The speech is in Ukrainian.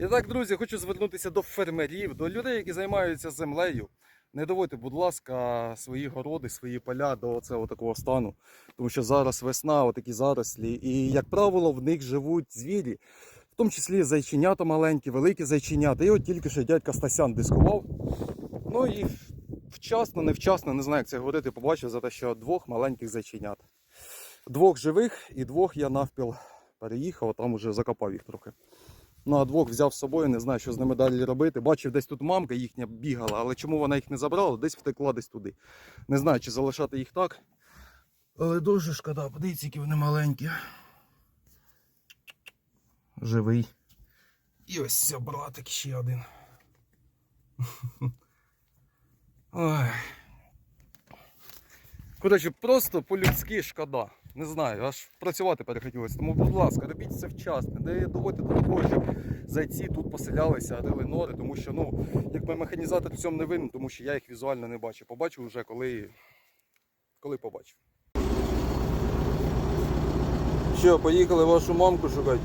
І так, друзі, хочу звернутися до фермерів, до людей, які займаються землею. Не доводьте, будь ласка, свої городи, свої поля до цього такого стану. Тому що зараз весна, отакі зарослі. І, як правило, в них живуть звірі, в тому числі зайченята маленькі, великі зайченята. І от тільки що дядька Стасян дискував. Ну і вчасно, невчасно, не знаю, як це говорити, побачив за те, що двох маленьких зайченят. Двох живих і двох я навпіл переїхав, а там уже закопав їх трохи. Ну, а двох взяв з собою, не знаю, що з ними далі робити. Бачив, десь тут мамка їхня бігала, але чому вона їх не забрала, десь втекла десь туди. Не знаю, чи залишати їх так. Але дуже шкода, подивіться, які вони маленькі. Живий. І ось ця братик ще один. Ой. Коротше, просто по-людськи шкода. Не знаю, аж працювати перехотілося. Тому, будь ласка, робіть це вчасно. Не доводьте до того, щоб зайці тут поселялися, рили нори, тому що, ну, якби механізатор в цьому не винен, тому що я їх візуально не бачу. Побачу вже, коли, коли побачу. Що, поїхали вашу мамку шукати?